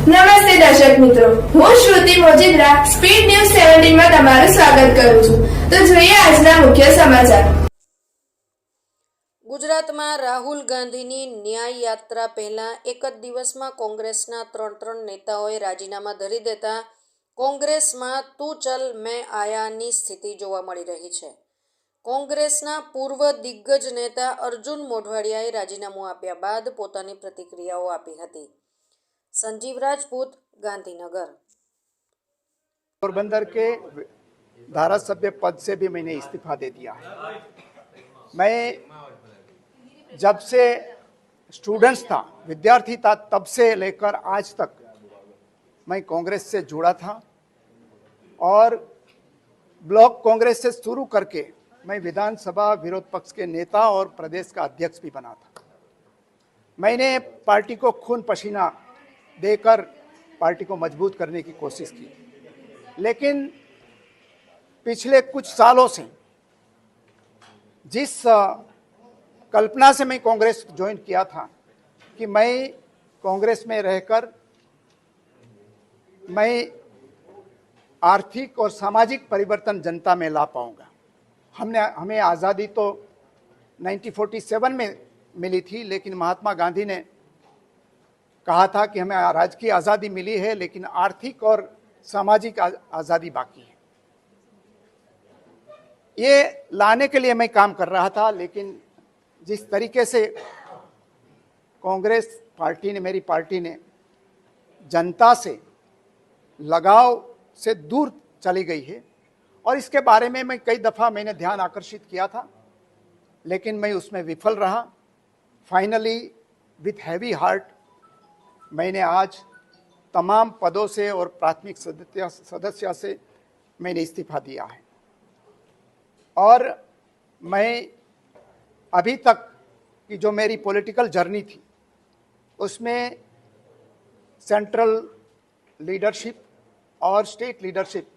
નમસ્તે દર્શક મિત્રો. હું શ્રુતિ મોજીદ્રા, સ્પીડ ન્યૂઝ સેવન્ટીનમાં તમારું સ્વાગત કરું છું. તો જોઈએ આજના મુખ્ય સમાચાર. ગુજરાતમાં રાહુલ ગાંધીની ન્યાય યાત્રા પહેલા એક જ દિવસમાં કોંગ્રેસના ત્રણ ત્રણ નેતાઓએ રાજીનામા ધરી દેતા કોંગ્રેસમાં તું ચલ, મેં આયાની સ્થિતિ જોવા મળી રહી છે. કોંગ્રેસના પૂર્વ દિગ્ગજ નેતા અર્જુન મોઢવાડિયાએ રાજીનામું આપ્યા બાદ પોતાની પ્રતિક્રિયાઓ આપી હતી. संजीव राजपूत गांधीनगर। पोरबंदर के धारा सभ्य पद से भी मैंने इस्तीफा दे दिया है। मैं जब से स्टूडेंट्स था, विद्यार्थी था, तब से लेकर आज तक मैं कांग्रेस से जुड़ा था और ब्लॉक कांग्रेस से शुरू करके मैं विधानसभा विरोध पक्ष के नेता और प्रदेश का अध्यक्ष भी बना था। मैंने पार्टी को खून पसीना देकर पार्टी को मज़बूत करने की कोशिश की। लेकिन पिछले कुछ सालों से जिस कल्पना से मैं कांग्रेस ज्वाइन किया था कि मैं कांग्रेस में रहकर मैं आर्थिक और सामाजिक परिवर्तन जनता में ला पाऊँगा। हमने, हमें आज़ादी तो 1947 में मिली थी, लेकिन महात्मा गांधी ने कहा था कि हमें राजकीय आज़ादी मिली है, लेकिन आर्थिक और सामाजिक आज़ादी बाकी है। ये लाने के लिए मैं काम कर रहा था, लेकिन जिस तरीके से कांग्रेस पार्टी ने, मेरी पार्टी ने जनता से लगाव से दूर चली गई है, और इसके बारे में मैं कई दफ़ा मैंने ध्यान आकर्षित किया था, लेकिन मैं उसमें विफल रहा। फाइनली विथ हैवी हार्ट मैंने आज तमाम पदों से और प्राथमिक सदस्य सदस्य से मैंने इस्तीफा दिया है। और मैं अभी तक की जो मेरी पॉलिटिकल जर्नी थी, उसमें सेंट्रल लीडरशिप और स्टेट लीडरशिप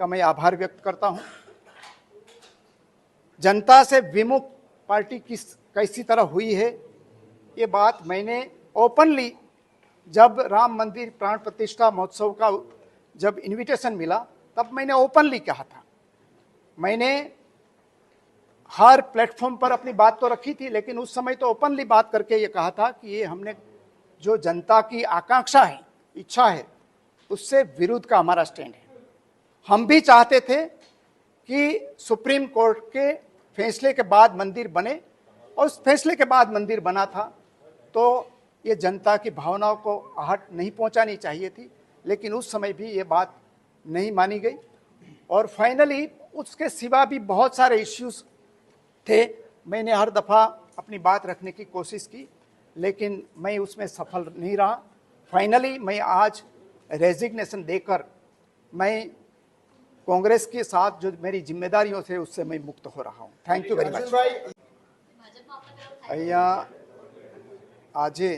का मैं आभार व्यक्त करता हूँ। जनता से विमुख पार्टी किस कैसी तरह हुई है, ये बात मैंने ओपनली जब राम मंदिर प्राण प्रतिष्ठा महोत्सव का जब इनविटेशन मिला, तब मैंने ओपनली कहा था। मैंने हर प्लेटफॉर्म पर अपनी बात तो रखी थी, लेकिन उस समय तो ओपनली बात करके ये कहा था कि ये हमने जो जनता की आकांक्षा है, इच्छा है, उससे विरुद्ध का हमारा स्टैंड है। हम भी चाहते थे कि सुप्रीम कोर्ट के फैसले के बाद मंदिर बने, और उस फैसले के बाद मंदिर बना था तो ये जनता की भावनाओं को आहट नहीं पहुंचानी चाहिए थी लेकिन उस समय भी ये बात नहीं मानी गई और फाइनली उसके सिवा भी बहुत सारे इश्यूज थे मैंने हर दफ़ा अपनी बात रखने की कोशिश की लेकिन मैं उसमें सफल नहीं रहा फाइनली मैं आज रेजिग्नेशन देकर मैं कांग्रेस के साथ जो मेरी जिम्मेदारियों से उससे मैं मुक्त हो रहा हूँ थैंक यू वेरी मच અહીંયા આજે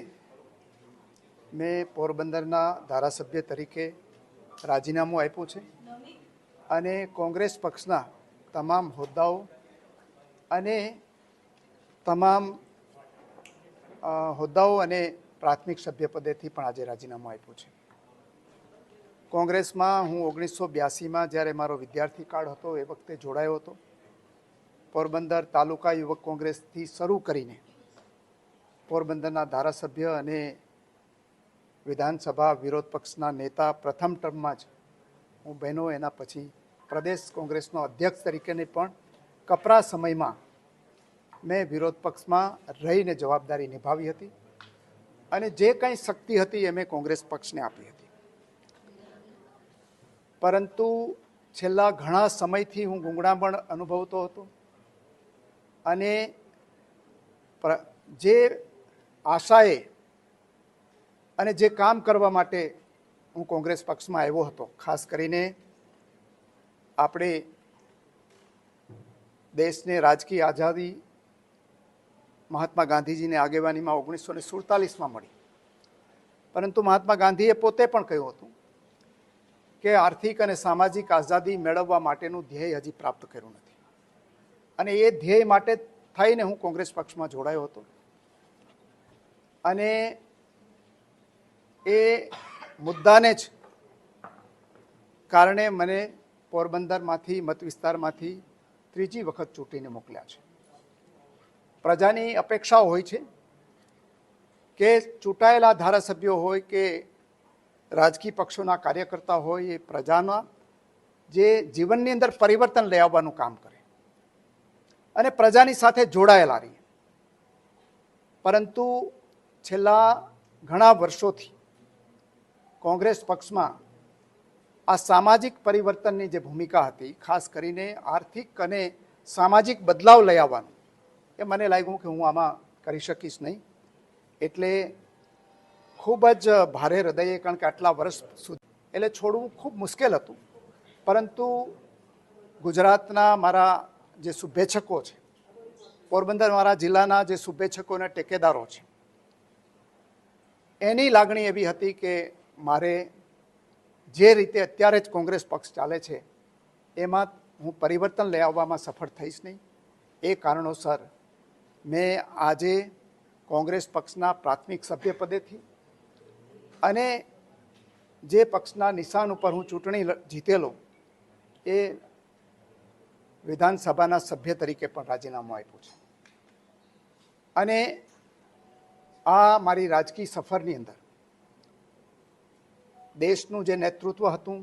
મેં પોરબંદરના ધારાસભ્ય તરીકે રાજીનામું આપ્યું છે અને કોંગ્રેસ પક્ષના તમામ હોદ્દાઓ અને તમામ હોદ્દાઓ અને પ્રાથમિક સભ્યપદેથી પણ આજે રાજીનામું આપ્યું છે. કોંગ્રેસમાં હું ઓગણીસો બ્યાસીમાં જ્યારે મારો વિદ્યાર્થી કાળ હતો એ વખતે જોડાયો હતો. પોરબંદર તાલુકા યુવક કોંગ્રેસથી શરૂ કરીને પોરબંદરના ધારાસભ્ય અને વિધાનસભા વિરોધ પક્ષના નેતા પ્રથમ ટર્મમાં જ હું બહેનો એના પછી પ્રદેશ કોંગ્રેસનો અધ્યક્ષ તરીકેની પણ કપરા સમયમાં મેં વિરોધ પક્ષમાં રહીને જવાબદારી નિભાવી હતી અને જે કંઈ શક્તિ હતી એ મેં કોંગ્રેસ પક્ષને આપી હતી. પરંતુ છેલ્લા ઘણા સમયથી હું ગુંગળામણ અનુભવતો હતો અને જે આશાએ અને જે કામ કરવા માટે હું કોંગ્રેસ પક્ષમાં આવ્યો હતો, ખાસ કરીને આપણે દેશને રાજકીય આઝાદી મહાત્મા ગાંધીજીની આગેવાનીમાં ઓગણીસો ને સુડતાલીસમાં મળી. પરંતુ મહાત્મા ગાંધીએ પોતે પણ કહ્યું હતું કે આર્થિક અને સામાજિક આઝાદી મેળવવા માટેનું ધ્યેય હજી પ્રાપ્ત કર્યું નથી. અને એ ધ્યેય માટે થઈને હું કોંગ્રેસ પક્ષમાં જોડાયો હતો. અને એ મુદ્દાને જ કારણે મને પોરબંદરમાંથી મત વિસ્તારમાંથી ત્રીજી વખત ચૂંટીને મોકલ્યા છે. પ્રજાની અપેક્ષાઓ હોય છે કે ચૂંટાયેલા ધારાસભ્યો હોય કે રાજકીય પક્ષોના કાર્યકર્તા હોય, એ પ્રજાના જે જીવનની અંદર પરિવર્તન લઈ આવવાનું કામ કરે. અને પ્રજાની સાથે જોડાયેલા રહીએ. પરંતુ છેલ્લા ઘણા વર્ષોથી કોંગ્રેસ પક્ષમાં આ સામાજિક પરિવર્તનની જે ભૂમિકા હતી, ખાસ કરીને આર્થિક અને સામાજિક બદલાવ લઈ આવવાનું, એ મને લાગ્યું કે હું આમાં કરી શકીશ નહીં. એટલે ખૂબ જ ભારે હૃદયે, કારણ કે આટલા વર્ષ સુધી, એટલે છોડવું ખૂબ મુશ્કેલ હતું. પરંતુ ગુજરાતના મારા જે શુભેચ્છકો છે, પોરબંદર મારા જિલ્લાના જે શુભેચ્છકો અને ટેકેદારો છે, એની લાગણી એવી હતી કે મારે જે રીતે અત્યારે જ કોંગ્રેસ પક્ષ ચાલે છે, એમાં હું પરિવર્તન લઈ આવવામાં સફળ થઈશ નહીં. એ કારણોસર મેં આજે કોંગ્રેસ પક્ષના પ્રાથમિક સભ્ય પદેથી અને જે પક્ષના નિશાન ઉપર હું ચૂંટણી જીતેલો, એ વિધાનસભાના સભ્ય તરીકે પણ રાજીનામું આપ્યું છે. અને આ મારી રાજકીય સફરની અંદર દેશનું જે નેતૃત્વ હતું,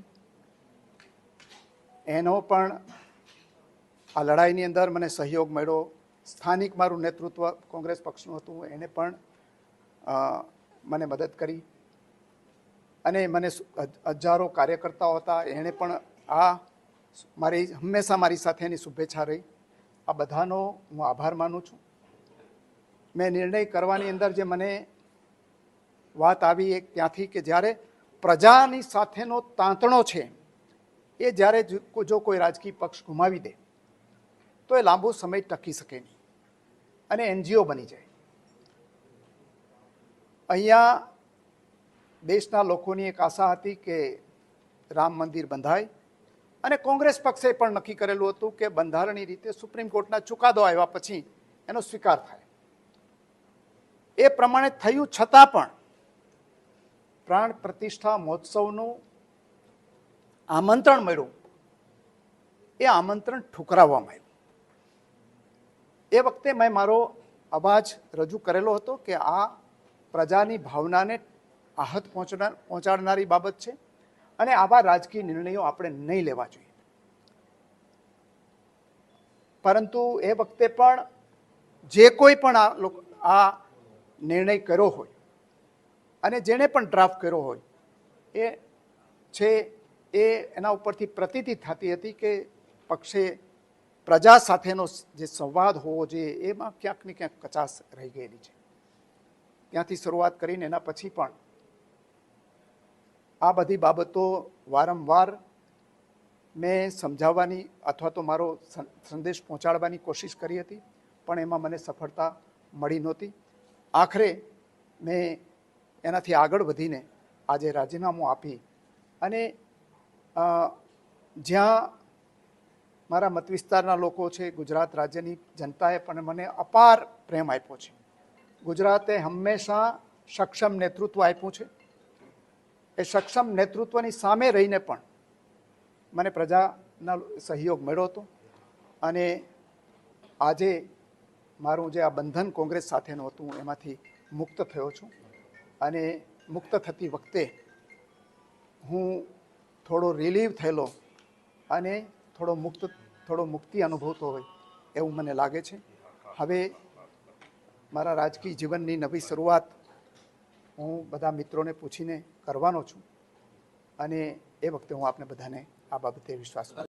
એનો પણ આ લડાઈની અંદર મને સહયોગ મળ્યો. સ્થાનિક મારું નેતૃત્વ કોંગ્રેસ પક્ષનું હતું, એને પણ મને મદદ કરી. અને મને હજારો કાર્યકર્તાઓ હતા, એણે પણ આ મારી, હંમેશા મારી સાથે એની શુભેચ્છા રહી. આ બધાનો હું આભાર માનું છું. મેં નિર્ણય કરવાની અંદર જે મને વાત આવી એક ત્યાંથી કે જ્યારે પ્રજાની સાથેનો તાંતણો છે, એ જ્યારે જો- કોઈ રાજકીય પક્ષ ગુમાવી દે, તો એ લાંબો સમય ટકી શકે નહીં અને એનજીઓ બની જાય. અહીંયા દેશના લોકોની એક આશા હતી કે રામ મંદિર બંધાય અને કોંગ્રેસ પક્ષે પણ નક્કી કરેલું હતું કે બંધારણીય રીતે સુપ્રીમ કોર્ટના ચુકાદો આવ્યા પછી એનો સ્વીકાર થાય. એ પ્રમાણે થયું છતાં પણ પ્રાણ પ્રતિષ્ઠા મહોત્સવનું આમંત્રણ મળ્યું. એ આમંત્રણ ઠુકરાવવામાં આવ્યું એ વખતે મેં મારો અવાજ રજૂ કરેલો હતો કે આ પ્રજાની ભાવનાને આહત પહોંચનાર, પહોંચાડનારી બાબત છે અને આવા રાજકીય નિર્ણયો આપણે નહીં લેવા જોઈએ. પરંતુ એ વખતે પણ જે કોઈ પણ આ આ નિર્ણય કર્યો હોય અને જેણે પણ ડ્રાફ્ટ કર્યો હોય, એ છે, એ એના ઉપરથી પ્રતીતિ થતી હતી કે પક્ષે પ્રજા સાથેનો જે સંવાદ હોવો જોઈએ, એમાં ક્યાંક ને ક્યાંક કચાશ રહી ગયેલી છે. ત્યાંથી શરૂઆત કરીને એના પછી પણ આ બધી બાબતો વારંવાર મેં સમજાવવાની અથવા તો મારો સંદેશ પહોંચાડવાની કોશિશ કરી હતી, પણ એમાં મને સફળતા મળી નહોતી. આખરે મેં એનાથી આગળ વધીને આજે રાજીનામું આપી અને જ્યાં મારા મત વિસ્તારના લોકો છે, ગુજરાત રાજ્યની જનતાએ પણ મને અપાર પ્રેમ આપ્યો છે. ગુજરાતે હંમેશા સક્ષમ નેતૃત્વ આપ્યું છે. એ સક્ષમ નેતૃત્વની સામે રહીને પણ મને પ્રજાના સહયોગ મળ્યો હતો અને આજે મારું જે આ બંધન કોંગ્રેસ સાથેનું હતું, એમાંથી મુક્ત થયો છું. અને મુક્ત થતી વખતે હું થોડો રિલીવ થયેલો અને થોડો મુક્ત, થોડો મુક્તિ અનુભવતો હોય એવું મને લાગે છે. હવે મારા રાજકીય જીવનની નવી શરૂઆત હું બધા મિત્રોને પૂછીને કરવાનો છું અને એ વખતે હું આપને બધાને આ બાબતે વિશ્વાસ કરું